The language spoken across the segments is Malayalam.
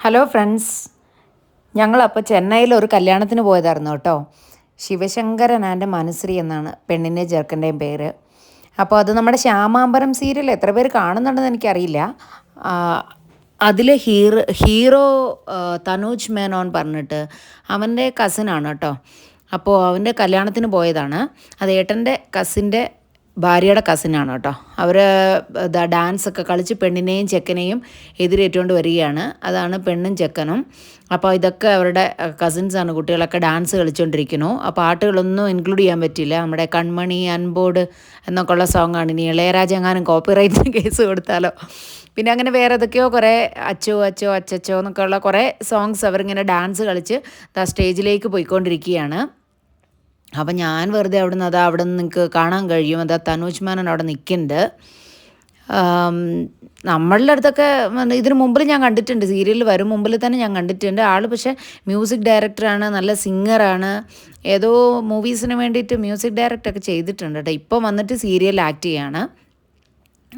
ഹലോ ഫ്രണ്ട്സ് ഞങ്ങളപ്പോൾ ചെന്നൈയിൽ ഒരു കല്യാണത്തിന് പോയതായിരുന്നു കേട്ടോ. ശിവശങ്കരൻ ആൻഡ് മനുശ്രീ എന്നാണ് പെണ്ണിന്റെ ചെറുക്കന്റെയും പേര്. അപ്പോൾ അത് നമ്മുടെ ശ്യാമാമ്പരം സീരിയൽ എത്ര പേര് കാണുന്നുണ്ടെന്ന് എനിക്കറിയില്ല. അതിൽ ഹീറോ ഹീറോ തനൂജ് മേനോൻ പറഞ്ഞിട്ട് അവന്റെ കസിനാണ് കേട്ടോ. അപ്പോൾ അവന്റെ കല്യാണത്തിന് പോയതാണ്. അത് ഏട്ടന്റെ കസിന്റെ ഭാര്യയുടെ കസിനാണ് കേട്ടോ. അവർ ഡാൻസ് ഒക്കെ കളിച്ച് പെണ്ണിനെയും ചെക്കനെയും എതിരേറ്റുകൊണ്ട് വരികയാണ്. അതാണ് പെണ്ണും ചെക്കനും. അപ്പോൾ ഇതൊക്കെ അവരുടെ കസിൻസാണ് കുട്ടികളൊക്കെ ഡാൻസ് കളിച്ചുകൊണ്ടിരിക്കുന്നു ആ പാട്ടുകളൊന്നും ഇൻക്ലൂഡ് ചെയ്യാൻ പറ്റില്ല. നമ്മുടെ കൺമണി അൻബോർഡ് എന്നൊക്കെ ഉള്ള സോങ്ങാണ് ഇനി ഇളയരാജ എങ്ങാനും കോപ്പിറൈറ്റിന് കേസ് കൊടുത്താലോ. പിന്നെ അങ്ങനെ വേറെ ഏതൊക്കെയോ കുറേ അച്ചോ അച്ചോ അച്ചച്ചോ എന്നൊക്കെ ഉള്ള കുറേ സോങ്സ് അവരിങ്ങനെ ഡാൻസ് കളിച്ച് സ്റ്റേജിലേക്ക് പോയിക്കൊണ്ടിരിക്കുകയാണ്. അപ്പം ഞാൻ വെറുതെ അവിടെ നിന്ന് അതാ അവിടെ നിന്ന് നിങ്ങൾക്ക് കാണാൻ കഴിയും. അതാ തനൂജ് മാനൻ അവിടെ നിൽക്കുന്നുണ്ട് നമ്മളുടെ അടുത്തൊക്കെ ഇതിനു മുമ്പിൽ ഞാൻ കണ്ടിട്ടുണ്ട്. സീരിയലിൽ വരും മുമ്പിൽ തന്നെ ഞാൻ കണ്ടിട്ടുണ്ട്. ആൾ പക്ഷേ മ്യൂസിക് ഡയറക്ടറാണ് നല്ല സിംഗറാണ്. ഏതോ മൂവീസിന് വേണ്ടിയിട്ട് മ്യൂസിക് ഡയറക്ടറൊക്കെ ചെയ്തിട്ടുണ്ട് കേട്ടോ ഇപ്പം വന്നിട്ട് സീരിയൽ ആക്ട് ചെയ്യാണ്.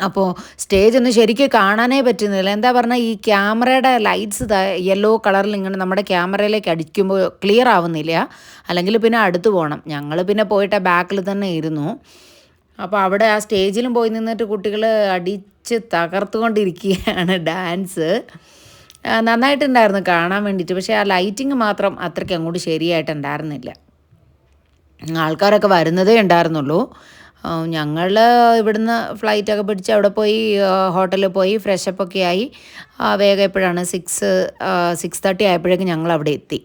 അപ്പോൾ സ്റ്റേജ് ഒന്നും ശരിക്കും കാണാനേ പറ്റുന്നില്ല. എന്താ പറഞ്ഞാൽ ഈ ക്യാമറയുടെ ലൈറ്റ്സ് യെല്ലോ കളറിൽ ഇങ്ങനെ നമ്മുടെ ക്യാമറയിലേക്ക് അടിക്കുമ്പോൾ ക്ലിയർ ആവുന്നില്ല. അല്ലെങ്കിൽ പിന്നെ അടുത്ത് പോകണം ഞങ്ങൾ പിന്നെ പോയിട്ട് ബാക്കിൽ തന്നെ ഇരുന്നു. അപ്പോൾ അവിടെ ആ സ്റ്റേജിലും പോയി നിന്നിട്ട് കുട്ടികൾ അടിച്ച് തകർത്തുകൊണ്ടിരിക്കുകയാണ് ഡാൻസ് നന്നായിട്ടുണ്ടായിരുന്നു കാണാൻ വേണ്ടിയിട്ട്. പക്ഷേ ആ ലൈറ്റിംഗ് മാത്രം അത്രയ്ക്ക് അങ്ങോട്ട് ശരിയായിട്ടുണ്ടായിരുന്നില്ല ആൾക്കാരൊക്കെ വരുന്നതേ ഉണ്ടായിരുന്നുള്ളൂ. ഞങ്ങൾ ഇവിടുന്ന് ഫ്ലൈറ്റൊക്കെ പിടിച്ച് അവിടെ പോയി ഹോട്ടലിൽ പോയി ഫ്രഷപ്പൊക്കെ ആയി. വേഗം എപ്പോഴാണ്? സിക്സ് സിക്സ് തേർട്ടി ആയപ്പോഴേക്കും ഞങ്ങൾ അവിടെ എത്തി.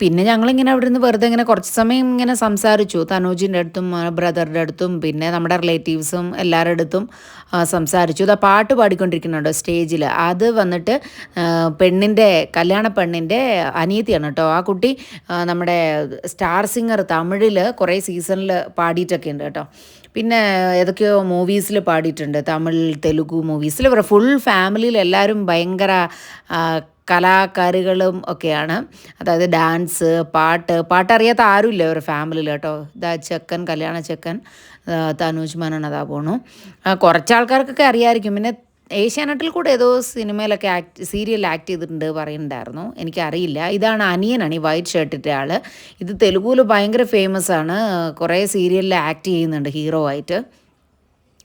പിന്നെ ഞങ്ങളിങ്ങനെ അവിടെ നിന്ന് വെറുതെ ഇങ്ങനെ കുറച്ച് സമയം ഇങ്ങനെ സംസാരിച്ചു. തനൂജിന്റെ അടുത്തും ബ്രദറിന്റെ അടുത്തും പിന്നെ നമ്മുടെ റിലേറ്റീവ്സും എല്ലാവരുടെ അടുത്തും സംസാരിച്ചു. അത് പാട്ട് പാടിക്കൊണ്ടിരിക്കുന്നുണ്ടോ സ്റ്റേജിൽ അത് വന്നിട്ട് പെണ്ണിന്റെ കല്യാണ പെണ്ണിന്റെ അനിയത്തിയാണ് കേട്ടോ. ആ കുട്ടി നമ്മുടെ സ്റ്റാർ സിംഗർ തമിഴിൽ കുറേ സീസണിൽ പാടിയിട്ടൊക്കെ ഉണ്ട് കേട്ടോ. പിന്നെ ഏതൊക്കെയോ മൂവീസിൽ പാടിയിട്ടുണ്ട്. തമിഴ് തെലുഗു മൂവീസിൽ ഫുൾ ഫാമിലിയിൽ എല്ലാവരും ഭയങ്കര കലാകാരികളും ഒക്കെയാണ്. അതായത് ഡാൻസ് പാട്ട് പാട്ടറിയാത്ത ആരുമില്ല ഒരു ഫാമിലിയിൽ കേട്ടോ. ഇതാ ചെക്കൻ കല്യാണ ചെക്കൻ തനൂജ് മനൻ അതാ പോണു. കുറച്ച് ആൾക്കാർക്കൊക്കെ അറിയാമായിരിക്കും പിന്നെ ഏഷ്യാനെറ്റിൽ കൂടെ ഏതോ സിനിമയിലൊക്കെ ആക്ട് സീരിയൽ ആക്ട് ചെയ്തിട്ടുണ്ട് പറയുന്നുണ്ടായിരുന്നു. എനിക്കറിയില്ല. ഇതാണ് അനിയനാണ് ഈ വൈറ്റ് ഷർട്ടിന്റെ ആൾ ഇത് തെലുഗുവിൽ ഭയങ്കര ഫേമസ് ആണ് കുറേ സീരിയലിൽ ആക്ട് ചെയ്യുന്നുണ്ട് ഹീറോ ആയിട്ട്.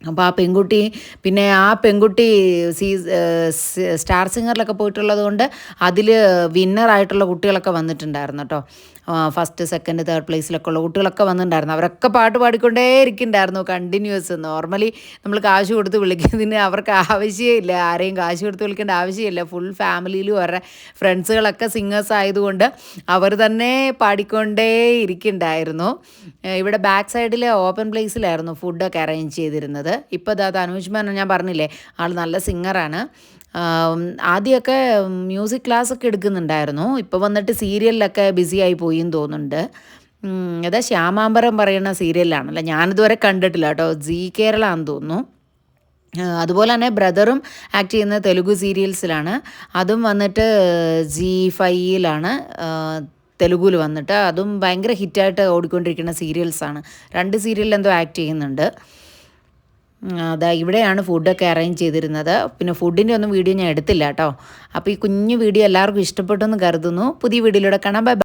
അപ്പോൾ ആ പെൺകുട്ടി പിന്നെ ആ പെൺകുട്ടി സീ സ്റ്റാർ സിംഗറിലൊക്കെ പോയിട്ടുള്ളത് കൊണ്ട് അതിൽ വിന്നറായിട്ടുള്ള കുട്ടികളൊക്കെ വന്നിട്ടുണ്ടായിരുന്നു കേട്ടോ ഫസ്റ്റ് സെക്കൻഡ് തേർഡ് പ്ലേസിലൊക്കെ ഉള്ള കുട്ടികളൊക്കെ വന്നിട്ടുണ്ടായിരുന്നു. അവരൊക്കെ പാട്ട് പാടിക്കൊണ്ടേ ഇരിക്കുന്നുണ്ടായിരുന്നു കണ്ടിന്യൂസ് നോർമലി നമ്മൾ കാശ് കൊടുത്ത് വിളിക്കുന്നതിന് അവർക്ക് ആവശ്യമില്ല ആരെയും കാശ് കൊടുത്ത് വിളിക്കേണ്ട ആവശ്യമില്ല ഫുൾ ഫാമിലിയിലും അവരുടെ ഫ്രണ്ട്സുകളൊക്കെ സിംഗേഴ്സ് ആയതുകൊണ്ട് അവർ തന്നെ പാടിക്കൊണ്ടേ ഇരിക്കുന്നുണ്ടായിരുന്നു ഇവിടെ ബാക്ക് സൈഡിൽ ഓപ്പൺ പ്ലേസിലായിരുന്നു ഫുഡൊക്കെ അറേഞ്ച് ചെയ്തിരുന്നത്. ഇപ്പോൾ അത് അനൂജ് ഞാൻ പറഞ്ഞില്ലേ ആൾ നല്ല സിംഗറാണ്. ആദ്യമൊക്കെ മ്യൂസിക് ക്ലാസ് ഒക്കെ എടുക്കുന്നുണ്ടായിരുന്നു. ഇപ്പോൾ വന്നിട്ട് സീരിയലിലൊക്കെ പോയി എന്ന് തോന്നുന്നുണ്ട്. അതാ ശ്യാമാംബരം പറയുന്ന സീരിയലാണല്ലോ ഞാനിതുവരെ കണ്ടിട്ടില്ല കേട്ടോ. ജി കേരള ആണെന്ന് തോന്നുന്നു അതുപോലെ തന്നെ ബ്രദറും ആക്ട് ചെയ്യുന്ന തെലുഗു സീരിയൽസിലാണ്. അതും വന്നിട്ട് ജി ഫൈയിലാണ്. തെലുഗുവിൽ വന്നിട്ട്. അതും ഭയങ്കര ഹിറ്റായിട്ട് ഓടിക്കൊണ്ടിരിക്കുന്ന സീരിയൽസാണ്. രണ്ട് സീരിയലിൽ എന്തോ ആക്ട് ചെയ്യുന്നുണ്ട്. അതാ ഇവിടെയാണ് ഫുഡൊക്കെ അറേഞ്ച് ചെയ്തിരുന്നത്. പിന്നെ ഫുഡിന്റെ ഒന്നും വീഡിയോ ഞാൻ എടുത്തില്ല കേട്ടോ. അപ്പോൾ ഈ കുഞ്ഞു വീഡിയോ എല്ലാവർക്കും ഇഷ്ടപ്പെട്ടു എന്ന് കരുതുന്നു. പുതിയ വീഡിയോയിലൂടെ കാണാം. ബൈ